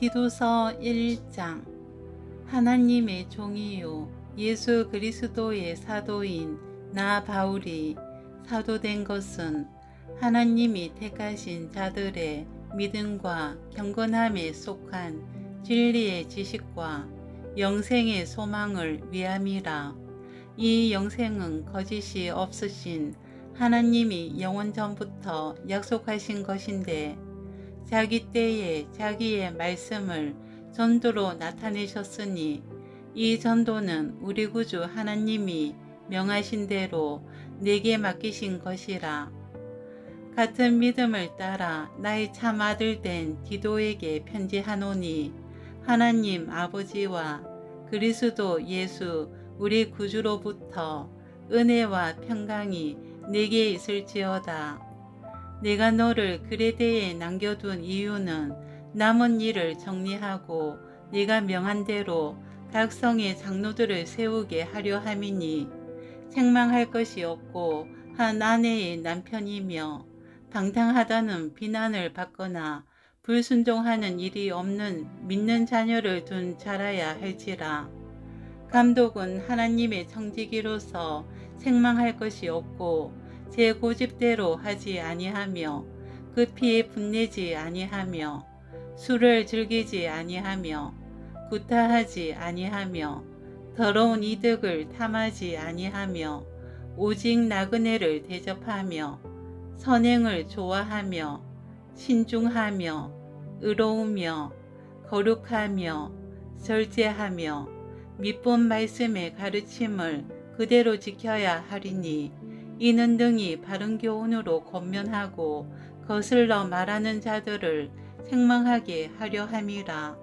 디도서 1장 하나님의 종이요 예수 그리스도의 사도인 나 바울이 사도된 것은 하나님이 택하신 자들의 믿음과 경건함에 속한 진리의 지식과 영생의 소망을 위함이라. 이 영생은 거짓이 없으신 하나님이 영원 전부터 약속하신 것인데 자기 때에 자기의 말씀을 전도로 나타내셨으니 이 전도는 우리 구주 하나님이 명하신 대로 내게 맡기신 것이라. 같은 믿음을 따라 나의 참 아들 된 디도에게 편지하노니 하나님 아버지와 그리스도 예수 우리 구주로부터 은혜와 평강이 내게 있을지어다. 내가 너를 그레데에 남겨둔 이유는 남은 일을 정리하고 네가 명한 대로 각 성의 장로들을 세우게 하려 함이니 책망할 것이 없고 한 아내의 남편이며 방탕하다는 비난을 받거나 불순종하는 일이 없는 믿는 자녀를 둔 자라야 할지라. 감독은 하나님의 청지기로서 책망할 것이 없고 제 고집대로 하지 아니하며 급히 분내지 아니하며 술을 즐기지 아니하며 구타하지 아니하며 더러운 이득을 탐하지 아니하며 오직 나그네를 대접하며 선행을 좋아하며 신중하며 의로우며 거룩하며 절제하며 밑본 말씀의 가르침을 그대로 지켜야 하리니 이는 등이 바른 교훈으로 권면하고 거슬러 말하는 자들을 책망하게 하려 함이라.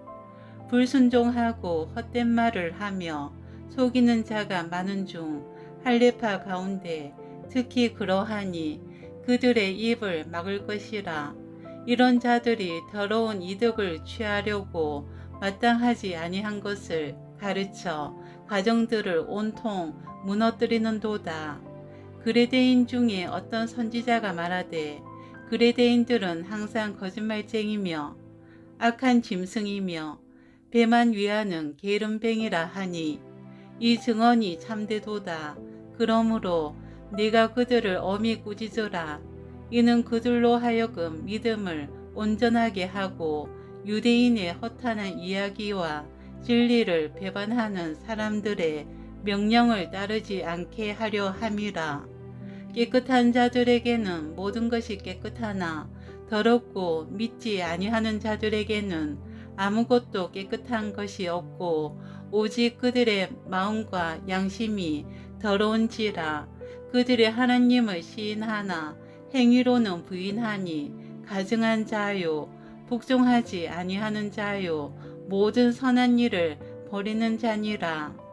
불순종하고 헛된 말을 하며 속이는 자가 많은 중 할례파 가운데 특히 그러하니 그들의 입을 막을 것이라. 이런 자들이 더러운 이득을 취하려고 마땅하지 아니한 것을 가르쳐 가정들을 온통 무너뜨리는 도다. 그레데인 중에 어떤 선지자가 말하되 그레데인들은 항상 거짓말쟁이며 악한 짐승이며 배만 위하는 게으름뱅이라 하니 이 증언이 참되도다. 그러므로 네가 그들을 엄히 꾸짖으라. 이는 그들로 하여금 믿음을 온전하게 하고 유대인의 허탄한 이야기와 진리를 배반하는 사람들의 명령을 따르지 않게 하려 함이라. 깨끗한 자들에게는 모든 것이 깨끗하나 더럽고 믿지 아니하는 자들에게는 아무것도 깨끗한 것이 없고 오직 그들의 마음과 양심이 더러운지라 그들의 하나님을 시인하나 행위로는 부인하니 가증한 자요 복종하지 아니하는 자요 모든 선한 일을 버리는 자니라